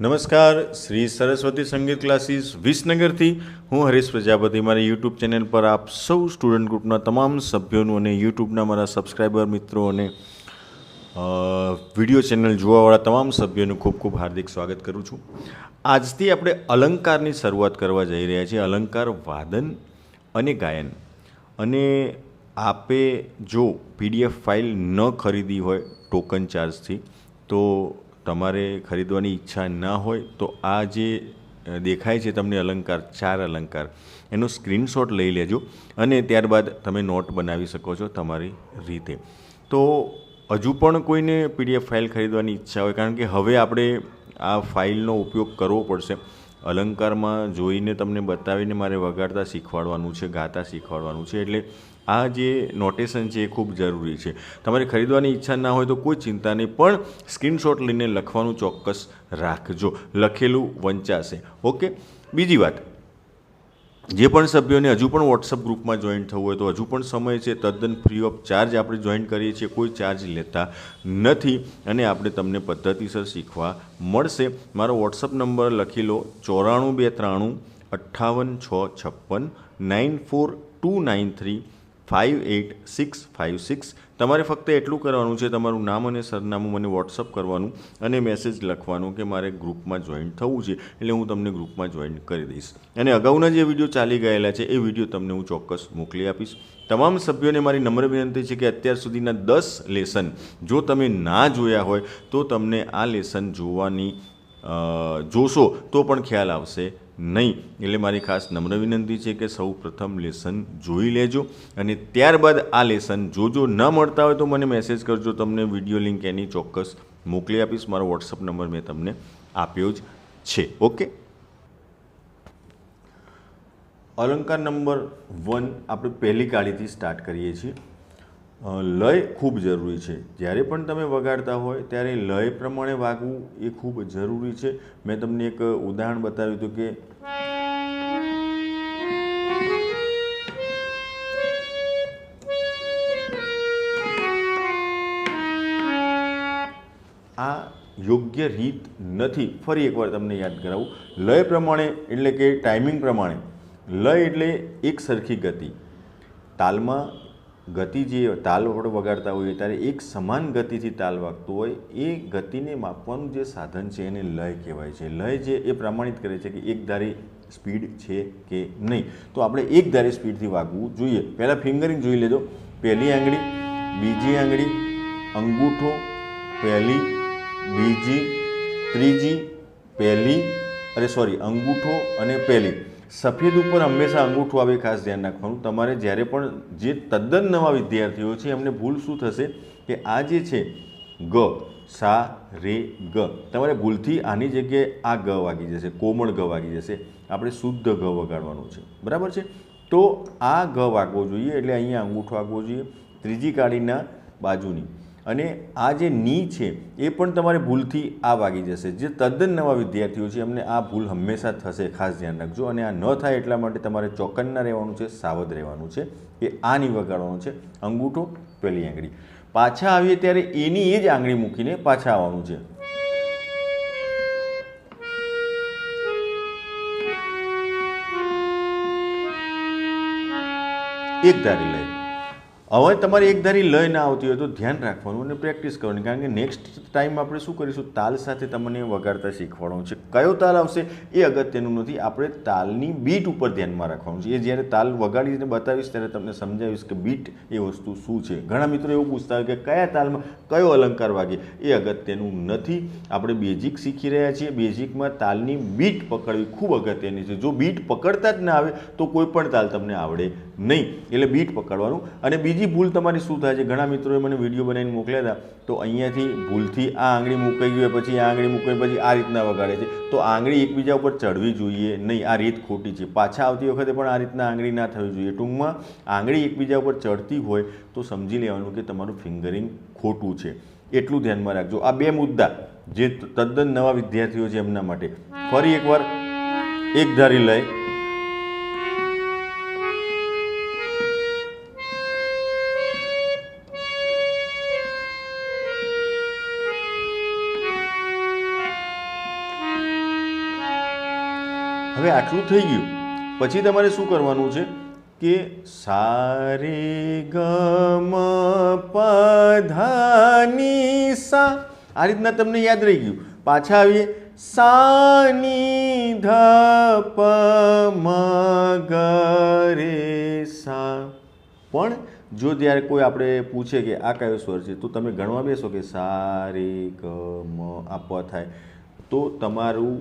નમસ્કાર, શ્રી સરસ્વતી સંગીત ક્લાસીસ વિસનગરથી. હું હરીશ પ્રજાપતિ. મારી યુટ્યુબ ચેનલ પર આપ સૌ સ્ટુડન્ટ ગ્રુપના તમામ સભ્યોનું અને યુટ્યુબના મારા સબસ્ક્રાઈબર મિત્રો અને વીડિયો ચેનલ જોવાવાળા તમામ સભ્યોનું ખૂબ ખૂબ હાર્દિક સ્વાગત કરું છું. આજથી આપણે અલંકારની શરૂઆત કરવા જઈ રહ્યા છીએ. અલંકાર, વાદન અને ગાયન. અને આપે જો પીડીએફ ફાઇલ ન ખરીદી હોય ટોકન ચાર્જથી, તો તમારે ખરીદવાની ઈચ્છા ન હોય તો આ જે દેખાય છે તમને અલંકાર, ચાર અલંકાર, એનો સ્ક્રીનશોટ લઈ લેજો અને ત્યારબાદ તમે નોટ બનાવી શકો છો તમારી રીતે. તો હજુ પણ કોઈને પીડીએફ ફાઇલ ખરીદવાની ઈચ્છા હોય, કારણ કે હવે આપણે આ ફાઇલનો ઉપયોગ કરવો પડશે. અલંકારમાં જોઈને તમને બતાવીને મારે વગાડતા શીખવાડવાનું છે, ગાતા શીખવાડવાનું છે, એટલે આ જે નોટેશન છે એ ખૂબ જરૂરી છે. તમારે ખરીદવાની ઈચ્છા ના હોય તો કોઈ ચિંતા નહીં, પણ સ્ક્રીનશોટ લઈને લખવાનું ચોક્કસ રાખજો. લખેલું વંચાશે. ઓકે? બીજી વાત. જે પણ સભ્યોને હજુ પણ વોટ્સઅપ ગ્રુપમાં જોઈન થવું હોય તો હજુ પણ સમય છે. તદ્દન ફ્રી ઓફ ચાર્જ આપણે જોઈન કરીએ છીએ. કોઈ ચાર્જ લેતા નથી અને આપણે તમને પદ્ધતિસર શીખવા મળશે. મારો વોટ્સઅપ નંબર લખી લો ચોરાણું બે ત્રાણું અઠ્ઠાવન છ છપ્પન nine four two nine three five eight six five six તમારે ફક્ત એટલું કરવાનું છે, તમારું નામ અને સરનામું મને વોટ્સઅપ કરવાનું અને મેસેજ લખવાનું કે મારે ગ્રુપમાં જોઈન થવું છે, એટલે હું તમને ગ્રુપમાં જોઈન કરી દઈશ. અને અગાઉના જે વીડિયો ચાલી ગયેલા છે, એ વીડિયો તમને હું ચોક્કસ મોકલી આપીશ. તમામ સભ્યોને મારી નમ્ર વિનંતી છે કે અત્યાર સુધીના દસ લેસન જો તમે ના જોયા હોય, તો તમને આ લેસન જોવાની જોશો તો પણ ખ્યાલ આવશે. નહીં. એટલે મારી ખાસ નમ્ર વિનંતી છે કે સૌ પ્રથમ લેસન જોઈ લેજો અને ત્યારબાદ આ લેસન જોજો ન મળતા હોય તો મને મેસેજ કરજો. તમને વીડિયો લિંક એની ચોક્કસ મોકલી આપીશ. મારો વોટ્સઅપ નંબર મેં તમને આપ્યો જ છે. ઓકે? અલંકાર નંબર વન આપણે પહેલી કાળીથી સ્ટાર્ટ કરીએ છીએ. લય ખૂબ જરૂરી છે. જ્યારે પણ તમે વગાડતા હોય ત્યારે લય પ્રમાણે વાગવું એ ખૂબ જરૂરી છે. મેં તમને એક ઉદાહરણ બતાવ્યું હતું કે આ યોગ્ય રીત નથી. ફરી એકવાર તમને યાદ કરાવું. લય પ્રમાણે એટલે કે ટાઈમિંગ પ્રમાણે. લય એટલે એક સરખી ગતિ. તાલમાં ગતિ જે તાલ આપણે વગાડતા હોઈએ ત્યારે એક સમાન ગતિથી તાલ વાગતો હોય, એ ગતિને માપવાનું જે સાધન છે એને લય કહેવાય છે. લય જે એ પ્રમાણિત કરે છે કે એક ધારી સ્પીડ છે કે નહીં. તો આપણે એક ધારી સ્પીડથી વાગવું જોઈએ. પહેલાં ફિંગરિંગ જોઈ લેજો. પહેલી આંગળી, બીજી આંગળી, અંગૂઠો, પહેલી, બીજી, ત્રીજી, પહેલી, અરે સોરી અંગૂઠો અને પહેલી. સફેદ ઉપર હંમેશા અંગૂઠું આવે ખાસ ધ્યાન રાખવાનું. તમારે જ્યારે પણ જે તદ્દન નવા વિદ્યાર્થીઓ છે, એમને ભૂલ શું થશે? કે આ જે છે, ગ, સા, રે, ગ, તમારે ભૂલથી આની જગ્યાએ આ ગ વાગી જશે, કોમળ ગ વાગી જશે. આપણે શુદ્ધ ગ વગાડવાનું છે. બરાબર છે? તો આ ગ વાગવો જોઈએ, એટલે અહીંયા અંગૂઠો વાગવો જોઈએ. ત્રીજી કાળીના બાજુની અને આ જે ની છે, એ પણ તમારે ભૂલથી આ વાગી જશે. જે તદ્દન નવા વિદ્યાર્થીઓ છે, એમને આ ભૂલ હંમેશા થશે, ખાસ ધ્યાન રાખજો. અને આ ન થાય એટલા માટે તમારે ચોકન્ના રહેવાનું છે, સાવધ રહેવાનું છે, એ આ નહીં વગાડવાનું છે, અંગૂઠો પહેલી આંગળી. પાછા આવીએ ત્યારે એની એ જ આંગળી મૂકીને પાછા આવવાનું છે. એક ધારી લય હવે તમારે એક ધારી લય ના આવતી હોય તો ધ્યાન રાખવાનું અને પ્રેક્ટિસ કરવાની. કારણ કે નેક્સ્ટ ટાઈમ આપણે શું કરીશું? તાલ સાથે તમને વગાડતા શીખવાડવાનું છે. કયો તાલ આવશે એ અગત્યનું નથી. આપણે તાલની બીટ ઉપર ધ્યાનમાં રાખવાનું છે. એ જ્યારે તાલ વગાડીને બતાવીશ ત્યારે તમને સમજાવીશ કે બીટ એ વસ્તુ શું છે. ઘણા મિત્રો એવું પૂછતા હોય કે કયા તાલમાં કયો અલંકાર વાગે? એ અગત્યનું નથી. આપણે બેઝિક શીખી રહ્યા છીએ. બેઝિકમાં તાલની બીટ પકડવી ખૂબ અગત્યની છે. જો બીટ પકડતા જ ના આવે તો કોઈ પણ તાલ તમને આવડે નહીં, એટલે બીટ પકડવાનું. અને બીજી ભૂલ તમારી શું થાય છે? ઘણા મિત્રોએ મને વીડિયો બનાવીને મોકલ્યા હતા, તો અહીંયાથી ભૂલથી આ આંગળી મૂકાઈ ગઈ પછી આ આંગળી મૂકાઈ પછી આ રીતના વગાડે છે. તો આંગળી એકબીજા ઉપર ચડવી જોઈએ, નહીં, આ રીત ખોટી છે. પાછા આવતી વખતે પણ આ રીતના આંગળી ના થવી જોઈએ. ટૂંકમાં, આંગળી એકબીજા ઉપર ચડતી હોય, તો સમજી લેવાનું કે તમારું ફિંગરિંગ ખોટું છે. એટલું ધ્યાનમાં રાખજો. આ બે મુદ્દા, જે તદ્દન નવા વિદ્યાર્થીઓ છે એમના માટે. ફરી એકવાર, એક ધારી લય હવે આટલું થઈ ગયું. પછી તમારે શું કરવાનું છે? કે સારે ગમ પધાની સા આ રીતના તમને યાદ રહી ગયું. પાછા આવીએ. સાની ધ પ મ ગ રે સા પણ જો ત્યારે કોઈ આપણે પૂછે કે આ કયો સ્વર છે, તો તમે ગણવા બેસો કે સા ગ મ આ પ થાય. તો તમારું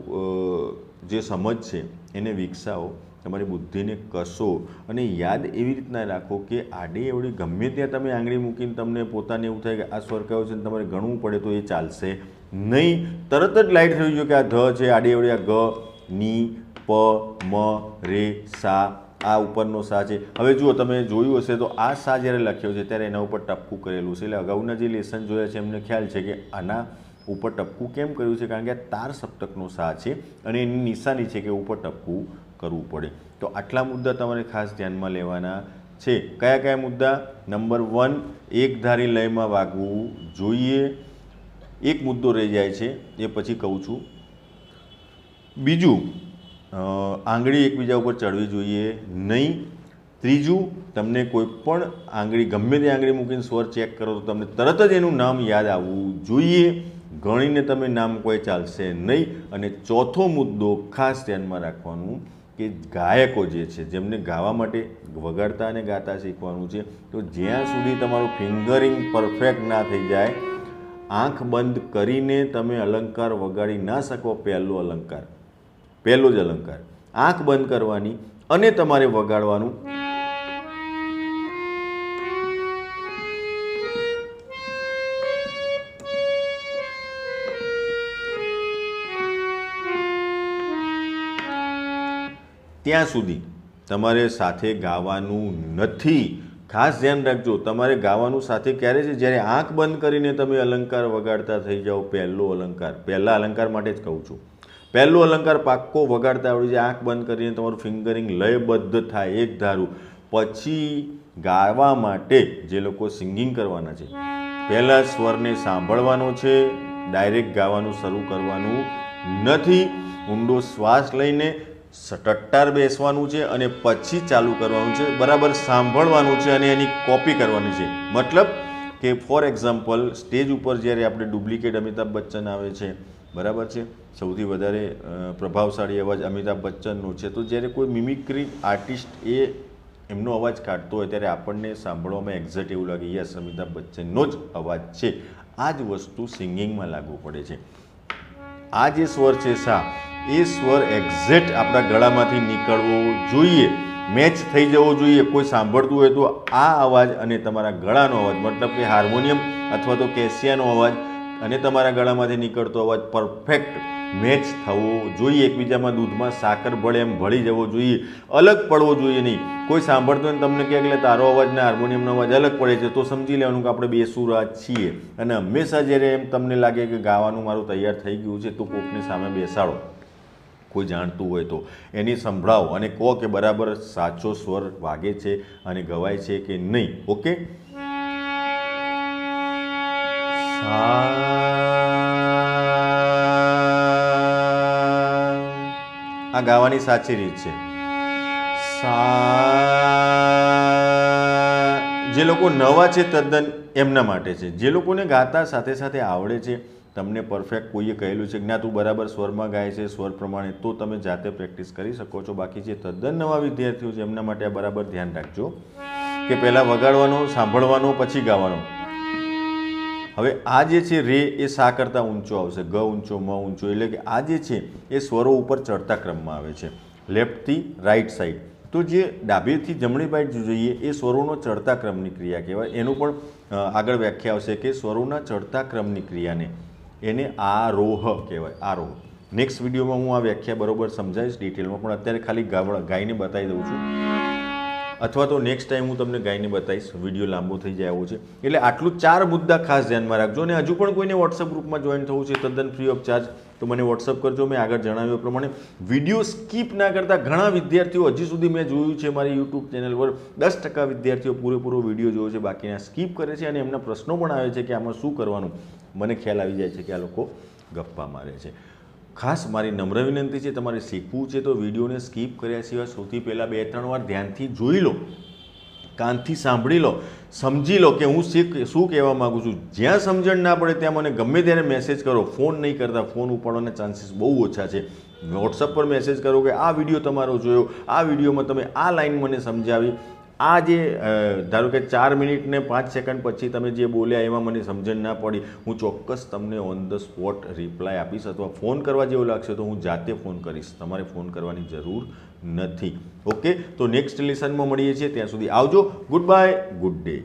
જે સમજ છે, એને વિકસાવો. તમારી બુદ્ધિને કસો અને યાદ એવી રીતના રાખો કે આડે એવડી ગમે ત્યાં તમે આંગળી મૂકીને તમને પોતાને એવું થાય કે આ સ્વર કયો છે ને તમારે ગણવું પડે તો એ ચાલશે નહીં. તરત જ લાઈટ થઈ ગયો કે આ ધ છે, આડે એવડી આ ગ, ની, પ, મ, રે, સા, આ ઉપરનો સા છે. હવે જુઓ, તમે જોયું હશે તો આ સા જ્યારે લખ્યો છે ત્યારે એના ઉપર ટપકું કરેલું છે. એટલે અગાઉના જે લેસન જોયા છે એમને ખ્યાલ છે કે આના ઉપર ટપકું કેમ કર્યું છે? કારણ કે આ તાર સપ્તકનો સા છે અને એની નિશાની છે કે ઉપર ટપકું કરવું પડે. તો આટલા મુદ્દા તમારે ખાસ ધ્યાનમાં લેવાના છે. કયા કયા મુદ્દા? નંબર વન, એક ધારી લયમાં વાગવું જોઈએ. એક મુદ્દો રહી જાય છે, એ પછી કહું છું. બીજું આંગળી એકબીજા ઉપર ચડવી જોઈએ નહીં. ત્રીજું, તમને કોઈ પણ આંગળી, ગમે તે આંગળી મૂકીને સ્વર ચેક કરો તો તમને તરત જ એનું નામ યાદ આવવું જોઈએ. ગણીને તમે નામ કોઈ ચાલશે નહીં. અને ચોથો મુદ્દો ખાસ ધ્યાનમાં રાખવાનું કે ગાયકો જે છે, જેમને ગાવા માટે વગાડતા અને ગાતા શીખવાનું છે, તો જ્યાં સુધી તમારું ફિંગરિંગ પરફેક્ટ ના થઈ જાય, આંખ બંધ કરીને તમે અલંકાર વગાડી ના શકો પહેલો અલંકાર. પહેલો જ અલંકાર. આંખ બંધ કરવાની અને તમારે વગાડવાનું ત્યાં સુધી તમારે સાથે ગાવાનું નથી. ખાસ ધ્યાન રાખજો, તમારે ગાવાનું સાથે ક્યારે છે? જ્યારે આંખ બંધ કરીને તમે અલંકાર વગાડતા થઈ જાઓ, પહેલો અલંકાર, પહેલા અલંકાર માટે જ કહું છું. પહેલો અલંકાર પાક્કો વગાડતા આવડી જાય, આંખ બંધ કરીને તમારું ફિંગરિંગ લયબદ્ધ થાય, એક ધારું. પછી ગાવા માટે જે લોકો સિંગિંગ કરવાના છે, પહેલાં સ્વરને સાંભળવાનો છે, ડાયરેક્ટ ગાવાનું શરૂ કરવાનું નથી. ઊંડો શ્વાસ લઈને ટટ્ટાર બેસવાનું છે અને પછી ચાલુ કરવાનું છે, બરાબર સાંભળવાનું છે અને એની કોપી કરવાની છે. મતલબ કે ફોર એક્ઝામ્પલ સ્ટેજ ઉપર જ્યારે આપણે ડુપ્લિકેટ અમિતાભ બચ્ચન આવે છે, બરાબર છે? સૌથી વધારે પ્રભાવશાળી અવાજ અમિતાભ બચ્ચનનો છે. તો જ્યારે કોઈ મિમિક્રી આર્ટિસ્ટ એ એમનો અવાજ કાઢતો હોય ત્યારે આપણને સાંભળવામાં એક્ઝેક્ટ એવું લાગે યસ અમિતાભ બચ્ચનનો જ અવાજ છે. આ જ વસ્તુ સિંગિંગમાં લાગુ પડે છે. આ જે સ્વર છે, સા એ સ્વર એક્ઝેક્ટ આપણા ગળામાંથી નીકળવો જોઈએ. મેચ થઈ જવો જોઈએ. કોઈ સાંભળતું હોય તો આ અવાજ અને તમારા ગળાનો અવાજ, મતલબ કે હાર્મોનિયમ અથવા તો કેસિયાનો અવાજ અને તમારા ગળામાંથી નીકળતો અવાજ પરફેક્ટ મેચ થવો જોઈએ. એકબીજામાં દૂધમાં સાકર ભળે એમ ભળી જવો જોઈએ. અલગ પડવો જોઈએ નહીં. કોઈ સાંભળતો ને તમને કહે એટલે તારો અવાજ ને હાર્મોનિયમનો અવાજ અલગ પડે છે, તો સમજી લેવાનું કે આપણે બેસુરા છીએ. અને હંમેશા જ્યારે એમ તમને લાગે કે ગાવાનું મારું તૈયાર થઈ ગયું છે, તો કોકની સામે બેસાડો. કોઈ જાણતું હોય તો. એની સંભળાવો અને કહો કે બરાબર સાચો સ્વર વાગે છે અને ગવાય છે કે નહીં, ઓકે? આ ગાવાની સાચી રીત છે. સા જે લોકો નવા છે તદ્દન એમના માટે છે. જે લોકોને ગાતા સાથે સાથે આવડે છે તમને પરફેક્ટ કોઈએ કહેલું છે કે ના તું બરાબર સ્વરમાં ગાય છે, સ્વર પ્રમાણે તો તમે જાતે પ્રેક્ટિસ કરી શકો છો. બાકી જે તદ્દન નવા વિદ્યાર્થીઓ છે, એમના માટે આ બરાબર ધ્યાન રાખજો. કે પહેલાં વગાડવાનો, સાંભળવાનો, પછી ગાવાનો. હવે આ જે છે, રે એ સા કરતાં ઊંચો આવશે, ગ ઊંચો, મ ઊંચો, એટલે કે આ જે છે, એ સ્વરો ઉપર ચડતા ક્રમમાં આવે છે. લેફ્ટથી રાઈટ સાઈડ તો જે ડાબેથી જમણી બાજુ જોઈએ, એ સ્વરોનો ચડતા ક્રમની ક્રિયા કહેવાય. એનું પણ આગળ વ્યાખ્યા આવશે કે સ્વરોના ચડતા ક્રમની ક્રિયાને એને આરોહ કહેવાય, આરોહ. નેક્સ્ટ વિડીયોમાં હું આ વ્યાખ્યા બરોબર સમજાવીશ ડિટેલમાં પણ અત્યારે ખાલી ગાયને બતાવી દઉં છું. અથવા તો નેક્સ્ટ ટાઈમ હું તમને ગાઈને બતાવીશ વીડિયો લાંબો થઈ જાય એવો છે. એટલે આટલું ચાર મુદ્દા ખાસ ધ્યાનમાં રાખજો અને હજુ પણ કોઈને વોટ્સઅપ ગ્રુપમાં જોઈન થવું છે, તદ્દન ફ્રી ઓફ ચાર્જ તો મને વોટ્સઅપ કરજો. મેં આગળ જણાવ્યું પ્રમાણે વીડિયો સ્કીપ ના કરતા ઘણા વિદ્યાર્થીઓ હજી સુધી મેં જોયું છે મારી યુટ્યુબ ચેનલ પર. દસ ટકા વિદ્યાર્થીઓ પૂરેપૂરો વીડિયો જોયો છે, બાકીના સ્કીપ કરે છે અને એમના પ્રશ્નો પણ આવે છે કે આમાં શું કરવાનું. મને ખ્યાલ આવી જાય છે કે આ લોકો ગપ્પા મારે છે. ખાસ મારી નમ્ર વિનંતી છે, તમારે શીખવું છે તો વિડીયોને સ્કીપ કર્યા સિવાય સૌથી પહેલાં બે ત્રણ વાર ધ્યાનથી જોઈ લો, કાનથી સાંભળી લો, સમજી લો કે હું શીખ, શું કહેવા માગું છું. જ્યાં સમજણ ના પડે ત્યાં મને ગમે ત્યારે મેસેજ કરો. ફોન નહીં કરતા, ફોન ઉપાડવાના ચાન્સીસ બહુ ઓછા છે. વોટ્સઅપ પર મેસેજ કરો કે આ વીડિયો તમારો જોયો, આ વિડીયોમાં તમે આ લાઈન મને સમજાવી. આ જે ધારો કે ચાર મિનિટ ને પાંચ સેકન્ડ પછી તમે જે બોલ્યા એમાં મને સમજણ ના પડી, હું ચોક્કસ તમને ઓન ધ સ્પોટ રિપ્લાય આપીશ અથવા ફોન કરવા જેવું લાગશે તો હું જાતે ફોન કરીશ. તમારે ફોન કરવાની જરૂર નથી. ઓકે તો નેક્સ્ટ લેસનમાં મળીએ છીએ. ત્યાં સુધી આવજો. Good bye good day